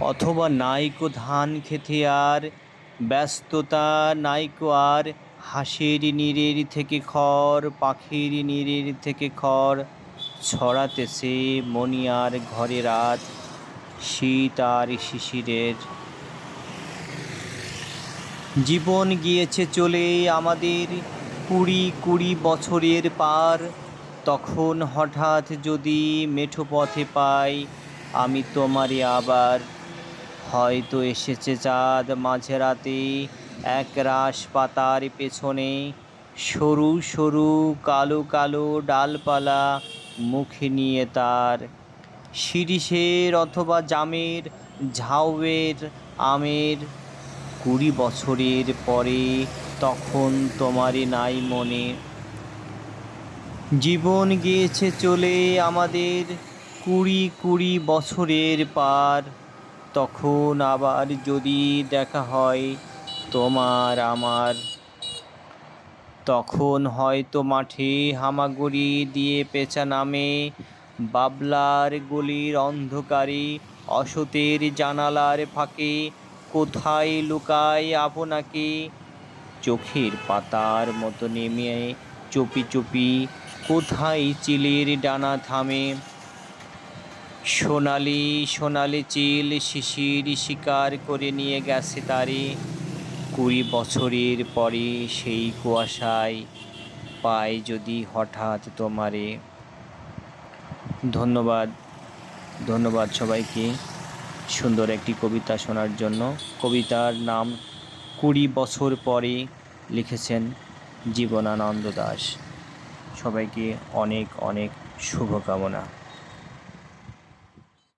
অথবা নাইকো ধান খেতে আর ব্যস্ততা, নাইকো আর হাঁসের নীরের থেকে খড়, পাখির নীরের থেকে খড় ছড়াতেছে মনিয়ার ঘরে রাত, শীত আর শিশিরের। জীবন গিয়েছে চলে আমাদের কুড়ি কুড়ি বছরের পার, তখন হঠাৎ যদি মেঠো পথে পাই, আমি তোমারে আবার হয়তো এসেছে চাঁদ মাঝরাতে, এক রাস পাতার পেছনে। সরু সরু, কালো কালো ডালপালা মুখে নিয়ে তার। শিরিষের অথবা জামের, ঝাউয়ের, আমের। কুড়ি বছরের পরে তখন তোমারই নাই মনে। জীবন গিয়েছে চলে আমাদের কুড়ি কুড়ি বছরের পার। তখন আবার যদি দেখা হয় তোমার আমার, তখন হয়তো মাঠে হামাগুড়ি দিয়ে পেঁচা নামে বাবলার গলির অন্ধকারে অসতের জানালার ফাঁকে কোথায় লুকায় আপনাকে? চোখের পাতার মতো নেমে চুপি চুপি কোথায় চিলের ডানা থামে? সোনালি সোনালি চিল শিশির শিকার করে নিয়ে গেছে তারে। কুড়ি বছরের পরে সেই কুয়াশায় পায় যদি হঠাৎ তোমারে। ধন্যবাদ ধন্যবাদ সবাইকে সুন্দর একটি কবিতা শোনার জন্য। কবিতার নাম কুড়ি বছর পরে লিখেছেন জীবনানন্দ দাস। সবাইকে অনেক অনেক শুভকামনা।